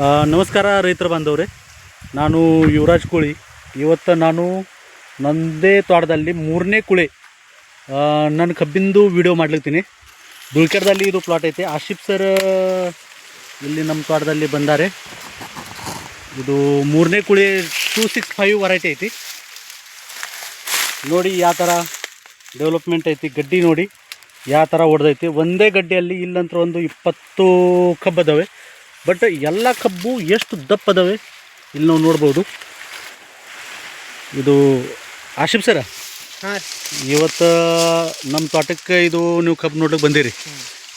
ನಮಸ್ಕಾರ ರೈತರ ಬಾಂಧವ್ರೆ. ನಾನು ಯುವರಾಜ್ ಕೋಳಿ. ಇವತ್ತು ನಾನು ನನ್ನದೇ ತೋಟದಲ್ಲಿ ಮೂರನೇ ಕುಳೆ ನಾನು ಕಬ್ಬಿಂದು ವಿಡಿಯೋ ಮಾಡ್ಲಿಕ್ತೀನಿ. ದುಳ್ಕೆರದಲ್ಲಿ ಇದು ಪ್ಲಾಟ್ ಐತೆ. ಆಶಿಫ್ ಸರ್ ಇಲ್ಲಿ ನಮ್ಮ ತೋಟದಲ್ಲಿ ಬಂದಾರೆ. ಇದು ಮೂರನೇ ಕುಳಿ ಟೂ ಸಿಕ್ಸ್ ಫೈವ್ ವರೈಟಿ ಐತಿ. ನೋಡಿ ಯಾವ ಥರ ಡೆವಲಪ್ಮೆಂಟ್ ಐತಿ, ಗಡ್ಡಿ ನೋಡಿ. ಯಾವ ಥರ ಹೊಡೆದೈತಿ ಒಂದೇ ಗಡ್ಡಿಯಲ್ಲಿ ಇಲ್ಲಂತ್ರ ಒಂದು ಇಪ್ಪತ್ತು ಕಬ್ಬದವೆ ಬಟ್ ಎಲ್ಲ ಕಬ್ಬು ಎಷ್ಟು ದಪ್ಪ ಅದಾವೆ ಇಲ್ಲಿ ನಾವು ನೋಡ್ಬೋದು. ಇದು ಆಶಿಫ್ ಸರ? ಹಾಂ ಇವತ್ತು ನಮ್ಮ ತೋಟಕ್ಕೆ ಇದು ನೀವು ಕಬ್ಬು ನೋಡಕ್ಕೆ ಬಂದಿರಿ.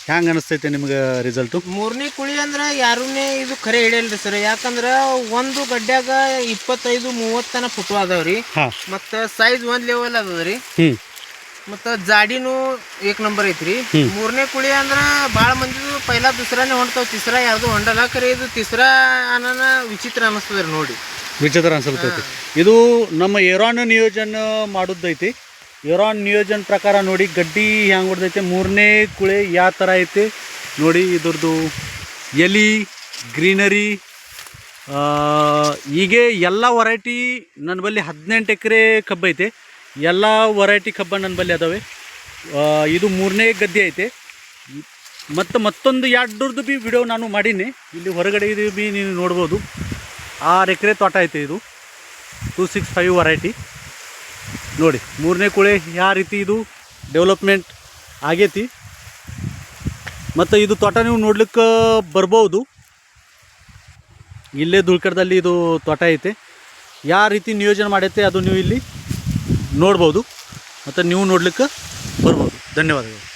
ಹ್ಯಾಂಗೆ ಅನಿಸ್ತೈತೆ ನಿಮ್ಗೆ ರಿಸಲ್ಟು ಮೂರನೇ ಕುಳಿ ಅಂದ್ರೆ ಯಾರುನೇ ಇದು ಖರೆ ಹಿಡಿಯಲ್ರಿ ಸರ್. ಯಾಕಂದ್ರೆ ಒಂದು ಗಡ್ಡ್ಯಾಗ ಇಪ್ಪತ್ತೈದು ಮೂವತ್ತನ ಫೋಟೋ ಅದಾವ್ರಿ. ಹಾಂ. ಮತ್ತು ಸೈಜ್ ಒಂದು ಲೆವೆಲ್ ಅದಾವ್ರಿ ಹ್ಞೂ ಮತ್ತು ಜಾಡಿನೂ ಏಕ್ ನಂಬರ್ ಐತ್ರಿ. ಮೂರನೇ ಕುಳಿ ಅಂದ್ರೆ ಬಾಳ ಮಂದಿದು ಪೈಲಾ ದುಸರಾನೇ ಹೊಂಟಾವ್ ತಿಸ್ರಾ ಯಾವ್ದು ಹೊಂಡಲ್ಲ ಕರೆ ಇದು ತಿಸ್ರಾ ಅನ್ನನ ವಿಚಿತ್ರ ಅನಿಸ್ತದ್ರಿ ನೋಡಿ. ವಿಚಿತ್ರ ಅನ್ಸಲ್ತೈತಿ ಇದು ನಮ್ಮ ಏರಾನ್ ನಿಯೋಜನ ಮಾಡುದೈತಿ ಏರಾನ್ ನಿಯೋಜನ ಪ್ರಕಾರ ನೋಡಿ ಗಡ್ಡಿ ಹ್ಯಾಂಗೆ ಹೊಡೆದೈತೆ ಮೂರನೇ ಕುಳೆ ಯಾವ ಥರ ಐತಿ. ನೋಡಿ ಇದ್ರದ್ದು ಎಲಿ ಗ್ರೀನರಿ ಹೀಗೆ ಎಲ್ಲ ವೆರೈಟಿ ನನ್ನ ಬಳಿ ಹದಿನೆಂಟು ಎಕರೆ ಕಬ್ಬೈತೆ. ಐತೆ ಎಲ್ಲ ವೆರೈಟಿ ಕಬ್ಬ ನನ್ನ ಬಳಿ ಅದಾವೆ. ಇದು ಮೂರನೇ ಗದ್ದೆ ಐತೆ. ಮತ್ತು ಮತ್ತೊಂದು ಎರಡರದ್ದು ಬಿ ವಿಡಿಯೋ ನಾನು ಮಾಡೀನಿ. ಇಲ್ಲಿ ಹೊರಗಡೆ ಇದು ಬಿ ನೀವು ನೋಡ್ಬೋದು. ಆರು ಎಕರೆ ತೋಟ ಐತೆ ಇದು. ಟೂ ಸಿಕ್ಸ್ ಫೈವ್ ವರೈಟಿ ನೋಡಿ, ಮೂರನೇ ಕುಳೆ ಯಾವ ರೀತಿ ಇದು ಡೆವಲಪ್ಮೆಂಟ್ ಆಗೈತಿ. ಮತ್ತು ಇದು ತೋಟ ನೀವು ನೋಡ್ಲಿಕ್ಕೆ ಬರ್ಬೋದು. ಇಲ್ಲೇ ದುಳ್ಕಡದಲ್ಲಿ ಇದು ತೋಟ ಐತೆ. ಯಾವ ರೀತಿ ನಿಯೋಜನೆ ಮಾಡೈತೆ ಅದು ನೀವು ಇಲ್ಲಿ. ನೋಡ್ಬೋದು. ಮತ್ತು ನೀವು ನೋಡ್ಲಿಕ್ಕೆ ಬರ್ಬೋದು. ಧನ್ಯವಾದಗಳು.